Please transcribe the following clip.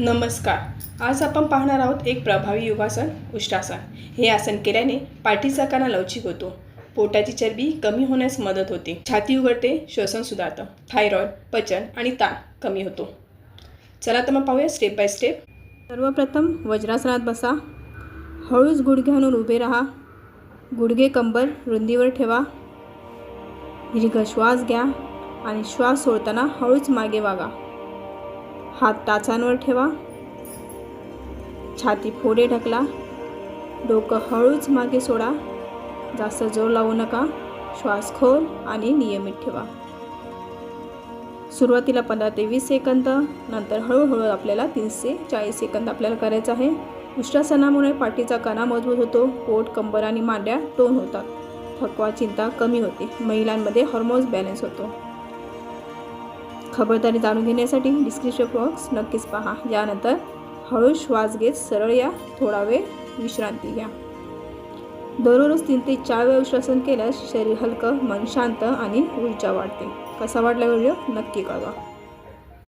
नमस्कार. आज आपण पाहणार आहोत एक प्रभावी योगासन उष्ट्रासन हे आसन केल्याने पाठीचा कणा लवचिक होतो. पोटाची चरबी कमी होण्यास मदत होते. छाती उघडते श्वसन सुधारतं. थायरॉइड पचन आणि ताण कमी होतो. चला तर मग पाहूया स्टेप बाय स्टेप सर्वप्रथम वज्रासनात बसा. हळूच गुडघे उभे राहा. गुडघे कंबर रुंदीवर ठेवा. दीर्घ श्वास घ्या आणि श्वास सोडताना हळूच मागे वागा. हात टाचांवर ठेवा. छाती पुढे ढकला. डोकं हळूच मागे सोडा. जास्त जोर लावू नका. श्वास खोल आणि नियमित ठेवा. सुरुवातीला पंधरा ते वीस सेकंद नंतर हळूहळू आपल्याला तीनशे चाळीस सेकंद आपल्याला करायचं आहे. उष्ट्रासनामुळे पाठीचा कणा मजबूत होतो. पोट कंबर आणि मांड्या टोन होतात. थकवा चिंता कमी होते. महिलांमध्ये हॉर्मोन्स बॅलन्स होतो. खबरदारी जाणून घेण्यासाठी डिस्क्रिप्शन बॉक्स नक्कीच पहा. यानंतर हळू श्वास घेत सरळ या थोडा वेळ विश्रांती घ्या. दररोज तीन ते चार वेळ श्वसन केल्यास शरीर हलकं मन शांत आणि ऊर्जा वाढते. कसा वाटला व्हिडिओ? नक्की कळवा.